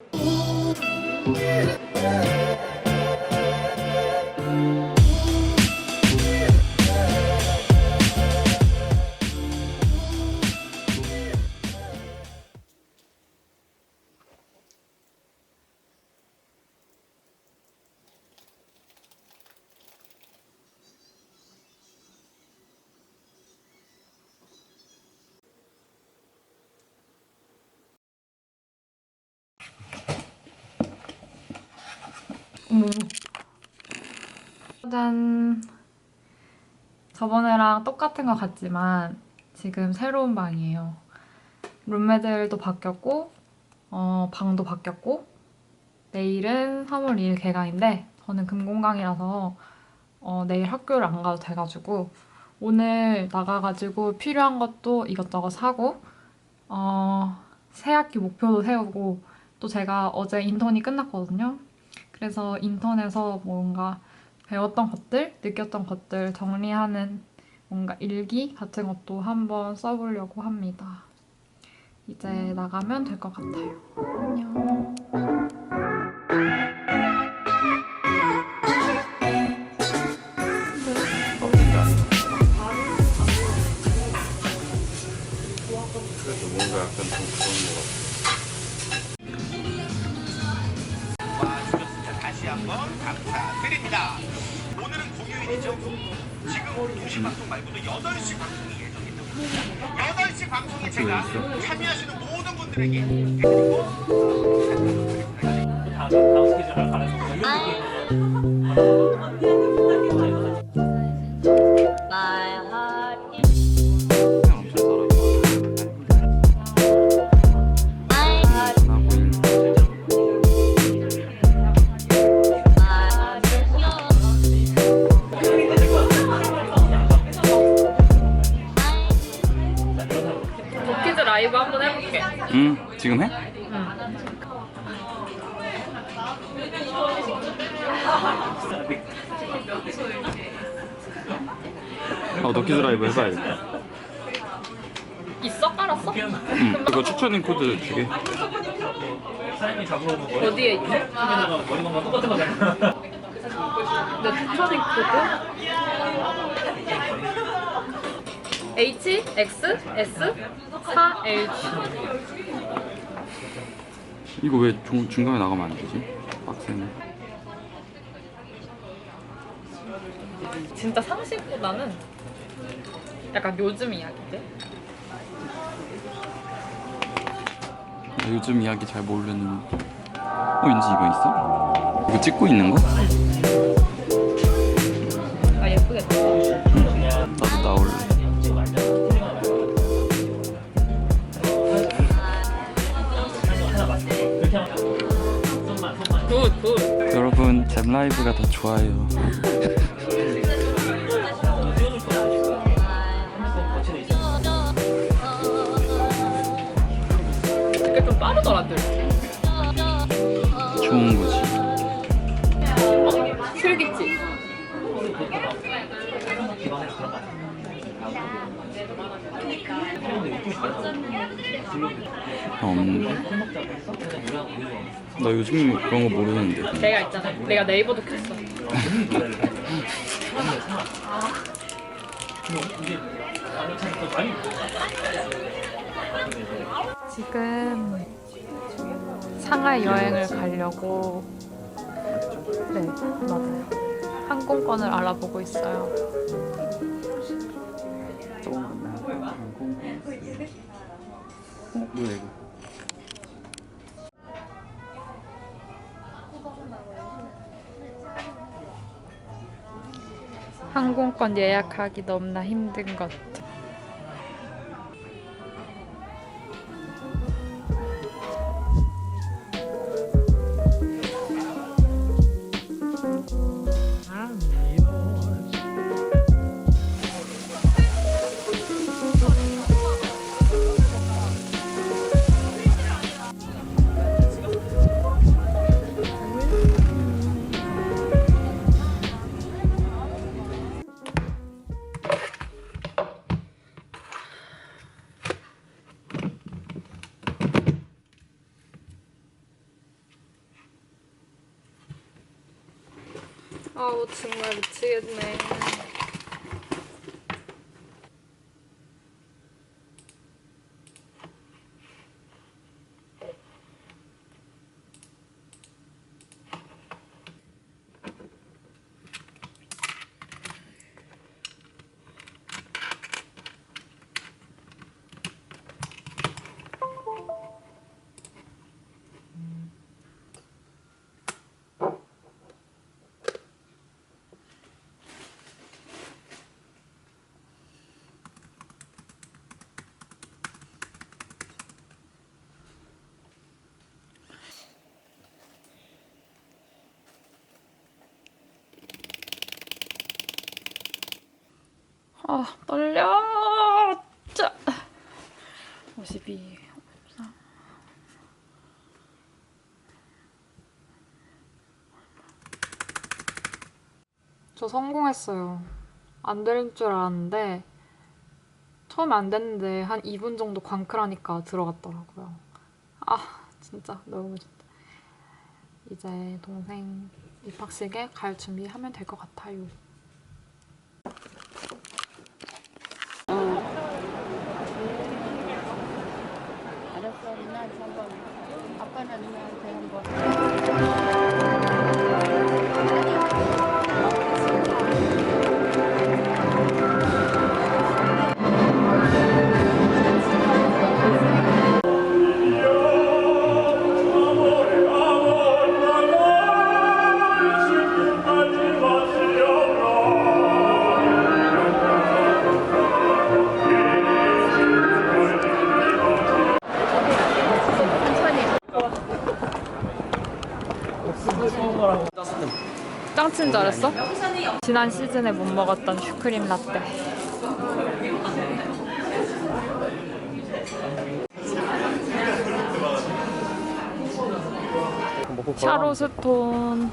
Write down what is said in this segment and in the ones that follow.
Yeah. 어머. 짠. 저번에랑 똑같은 것 같지만 지금 새로운 방이에요. 룸메들도 바뀌었고 어, 방도 바뀌었고 내일은 3월 2일 개강인데 저는 금공강이라서 어, 내일 학교를 안 가도 돼가지고 오늘 나가가지고 필요한 것도 이것저것 사고 어, 새 학기 목표도 세우고 또 제가 어제 인턴이 끝났거든요. 그래서 인턴에서 뭔가 배웠던 것들, 느꼈던 것들 정리하는 뭔가 일기 같은 것도 한번 써보려고 합니다. 이제 나가면 될 것 같아요. 안녕. 예정입니다. 8시 방송에 제가 참여하시는 모든 분들에게. 그 응, 지금 해? 어, 너키즈 라이브 해봐야겠다. 있어? 깔았어? 응, 이거 추천인 코드 주게. 어디에 있어? 내 추천인 코드? H X S 4 L G 이거 왜 중, 중간에 나가면 안 되지? 빡세네. 진짜 상식보다는 약간 요즘 이야기인데? 나 요즘 이야기 잘 모르는. 어, 왠지 이거 있어? 이거 찍고 있는 거? 라이브가 더 좋아요. 아, 없는데. 나 요즘 그런 거 모르는데. 내가 있잖아. 내가 네이버도 켰어. 지금 상하이 여행을 가려고 네 맞아요 항공권을 알아보고 있어요. 뭐야 이거? 항공권 예약하기 너무나 힘든 것. 아우 정말 미치 아 떨려. 짜. 52. 저 성공했어요. 안 될 줄 알았는데 처음에 안 됐는데 한 2분 정도 광클하니까 들어갔더라고요. 아 진짜 너무 좋다. 이제 동생 입학식에 갈 준비하면 될 것 같아요. 알았어, 누나 한번. 아빠는 누나한테 한번. 짱친 잘했어? 지난 시즌에 못 먹었던 슈크림 라떼. 샤로스톤.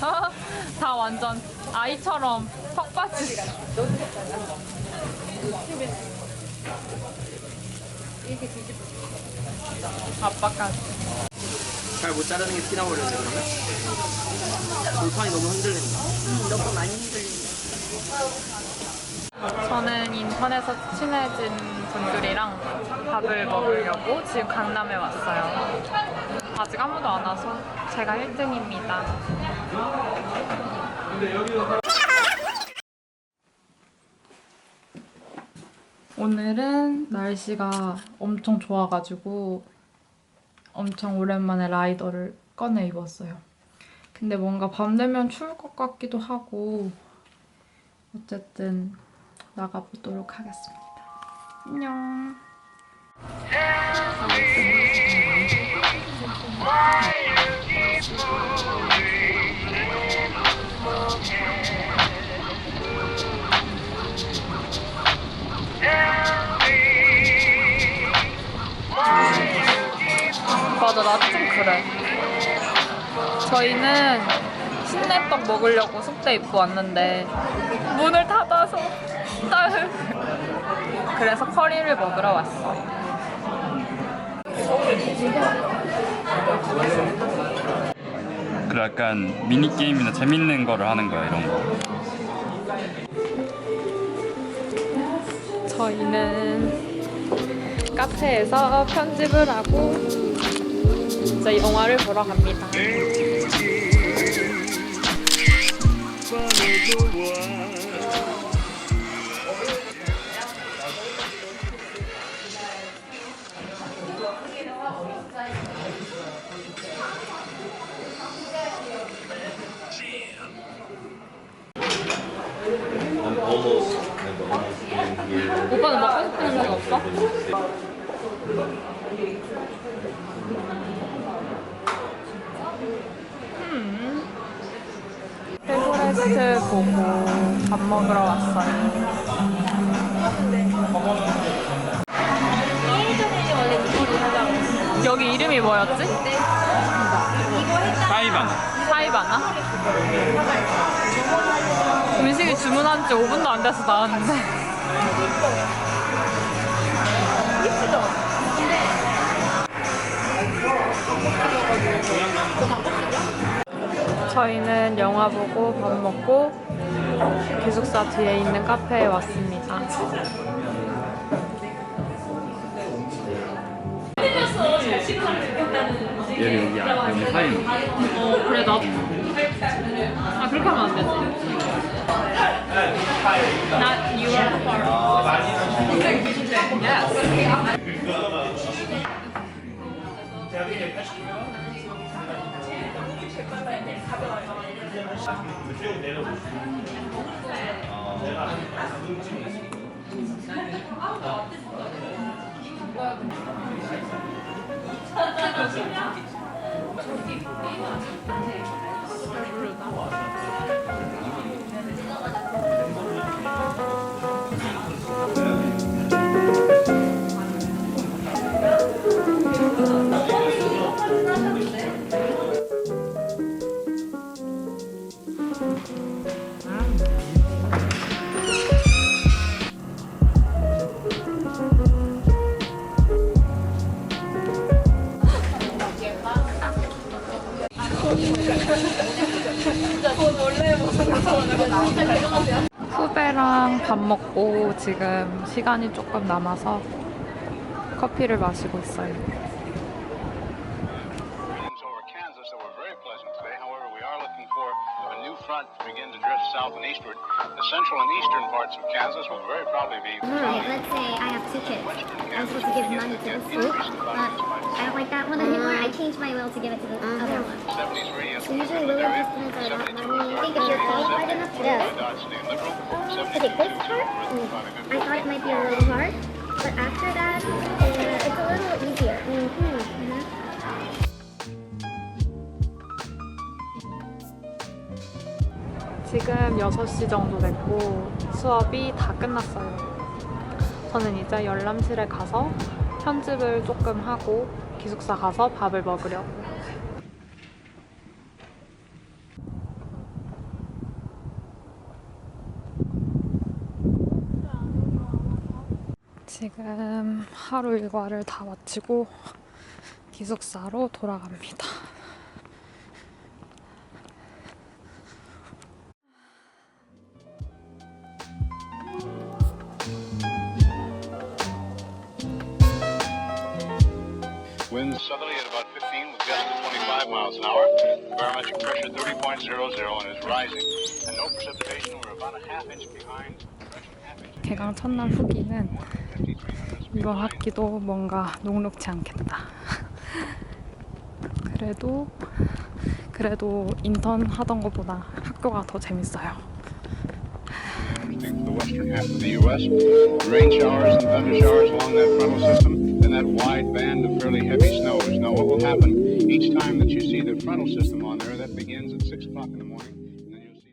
아, 다 완전 아이처럼 턱 빠지. 아빠까지. 잘 못 자르는 게 피나버렸네 그러면? 골판이 너무 흔들린다 저는 인터넷에서 친해진 분들이랑 밥을 먹으려고 지금 강남에 왔어요. 아직 아무도 안 와서 제가 1등입니다. 오늘은 날씨가 엄청 좋아가지고 엄청 오랜만에 라이더를 꺼내 입었어요. 근데 뭔가 밤 되면 추울 것 같기도 하고 어쨌든 나가보도록 하겠습니다. 안녕. 저희는 순대떡 먹으려고 숙대 입고 왔는데 문을 닫아서 딸 그래서 커리를 먹으러 왔어요. 그 약간 미니 게임이나 재밌는 거를 하는 거야 이런 거. 저희는 카페에서 편집을 하고 이제 영화를 보러 갑니다. 오빠는 페브레스트 보고 밥 먹으러 왔어요. 여기 이름이 뭐였지? 사이반. 사이바나? 음식을 주문한 지 5분도 안 돼서 나왔는데. 저희는 영화 보고 밥 먹고 기숙사 뒤에 있는 카페에 왔습니다. 얘는 여기 안- 여기 거야. 어 그래 나. 아 그렇게 하면 안 되지. Not your part. 후배랑 밥 먹고 지금 시간이 조금 남아서 커피를 마시고 있어요. Say I. I'm supposed to give money to this group, but I don't like that one anymore. I changed my will to give it to the other one. 73 So usually will estimates are not money. I think if you're qualified enough to do it. Liberal. Okay, this part, I thought it might be a little hard, but after that, uh, it's a little easier. Mm-hmm. 지금 6시 정도 됐고 수업이 다 끝났어요. 저는 이제 열람실에 가서 편집을 조금 하고 기숙사 가서 밥을 먹으려고요. 지금 하루 일과를 다 마치고 기숙사로 돌아갑니다. Southerly at about 15 with gusts of 25 miles an hour. Barometric pressure 30.00 and is rising. And no precipitation. We're about a half inch behind. 개강 첫날 후기는 이번 학기도 뭔가 녹록지 않겠다. 그래도 그래도 인턴 하던 것보다 학교가 더 재밌어요. The western half of the U.S. Rain showers and thunder showers along that frontal system, that wide band of fairly heavy snows. Now, what will happen each time that you see the frontal system on there?